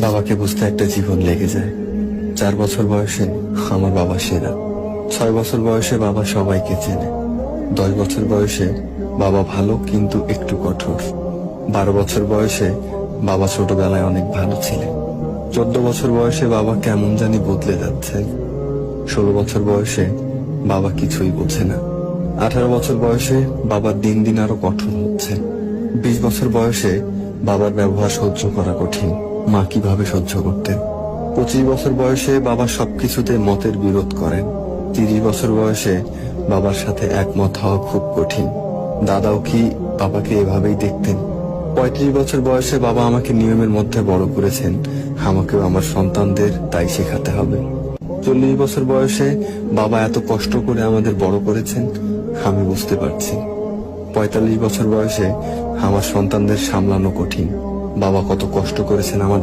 বাবাকে বুঝতে একটা জীবন লেগে যায়। চার বছর বয়সে আমার বাবা সেরা। ছয় বছর বয়সে বাবা সবাইকে চেনে। দশ বছর বয়সে বাবা ভালো কিন্তু একটু কঠোর। বারো বছর বয়সে বাবা ছোটবেলায় অনেক ভালো ছিলেন। চোদ্দ বছর বয়সে বাবা কেমন জানি বদলে যাচ্ছে। ষোলো বছর বয়সে বাবা কিছুই বোঝে না। আঠারো বছর বয়সে বাবার দিন দিন আরও কঠোর হচ্ছে। বিশ বছর বয়সে বাবার ব্যবহার সহ্য করা কঠিন। মা কীভাবে সহ্য করতেন? পঁচিশ বছর বয়সে বাবা সবকিছুতে মতের বিরোধ করেন। তিরিশ বছর বয়সে বাবার সাথে একমত হওয়া খুব কঠিন। দাদাও কি বাবাকে এভাবেই দেখতেন? পঁয়ত্রিশ বছর বয়সে বাবা আমাকে নিয়মের মধ্যে বড় করেছেন। আমাকেও আমার সন্তানদের তাই শেখাতে হবে। চল্লিশ বছর বয়সে বাবা এত কষ্ট করে আমাদের বড় করেছেন, আমি বুঝতে পারছি। পঁয়তাল্লিশ বছর বয়সে আমার সন্তানদের সামলানো কঠিন। বাবা কত কষ্ট করেছেন আমার